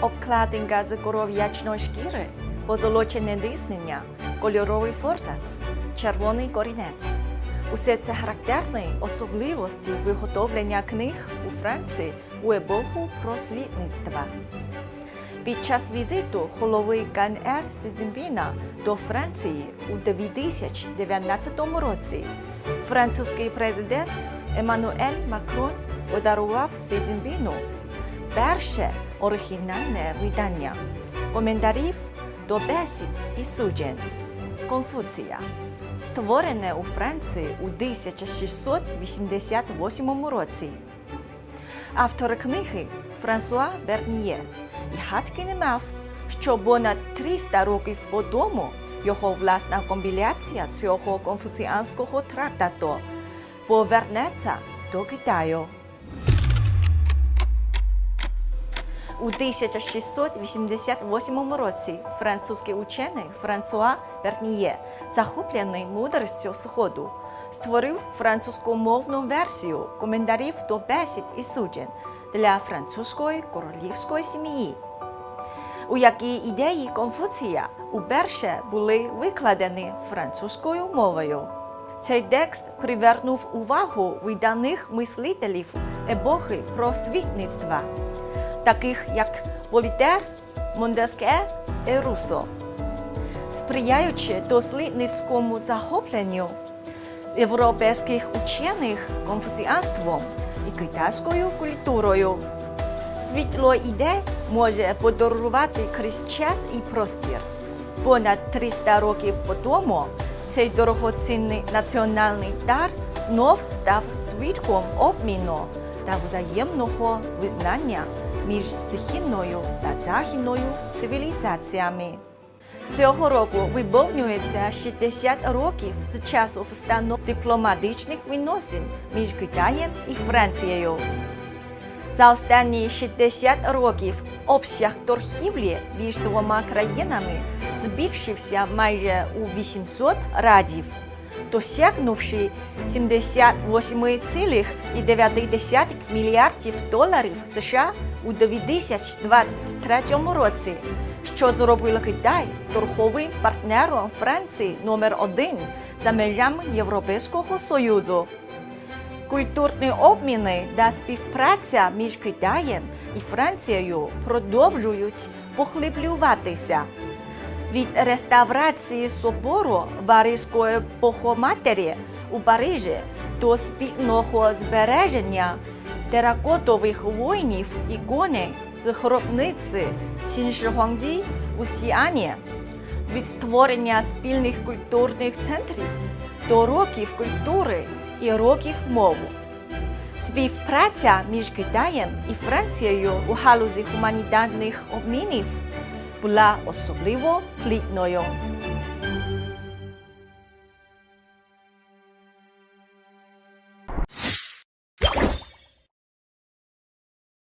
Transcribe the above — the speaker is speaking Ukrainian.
обкладинка з коров'ячної шкіри, позолочене диснення, кольоровий форзац, червоний корінець. Усе це характерні особливості виготовлення книг у Франції у епоху просвітництва. Під час візиту голови КНР Сі до Франції у 2019 році французький президент Еммануель Макрон подарував Сі перше оригінальне видання коментарів до бесід і суджень Конфуція, створене у Франції у 1688 році. Автор книги Франсуа Берніє і гадки не мав, що понад 300 років по його власна компіляція цього конфуціанського трактату повернеться до Китаю. У 1688 році французький учений Франсуа Берніє, захоплений мудрістю Сходу, створив французькомовну версію коментарів до бесід і суджень для французької королівської сім'ї, у якій ідеї Конфуція уперше були викладені французькою мовою. Цей текст привернув увагу виданих мислителів епохи просвітництва, таких як Волітер, Монтеске і Руссо, сприяючи дослідницькому захопленню європейських учених конфуціанством і китайською культурою. Світло ідей може подарувати крізь час і простір. Понад 300 років по тому цей дорогоцінний національний дар знов став свідком обміну та взаємного визнання між східною та західною цивілізаціями. Цього року виповнюється 60 років з часу встановлення дипломатичних відносин між Китаєм і Францією. За останні 60 років обсяг торгівлі між двома країнами збільшився майже у 800 разів, досягнувши 78,9 мільярдів доларів США у 2023 році, що зробило Китай торговим партнером Франції номер один за межами Європейського Союзу. Культурні обміни та співпраця між Китаєм і Францією продовжують поглиблюватися. Від реставрації собору Паризької Богоматері у Парижі до спільного збереження теракотових воїнів ікони з гробниці Ціншихуанджі у Сіані, від створення спільних культурних центрів до років культури і років мови. Співпраця між Китаєм і Францією у галузі гуманітарних обмінів була особливо плідною.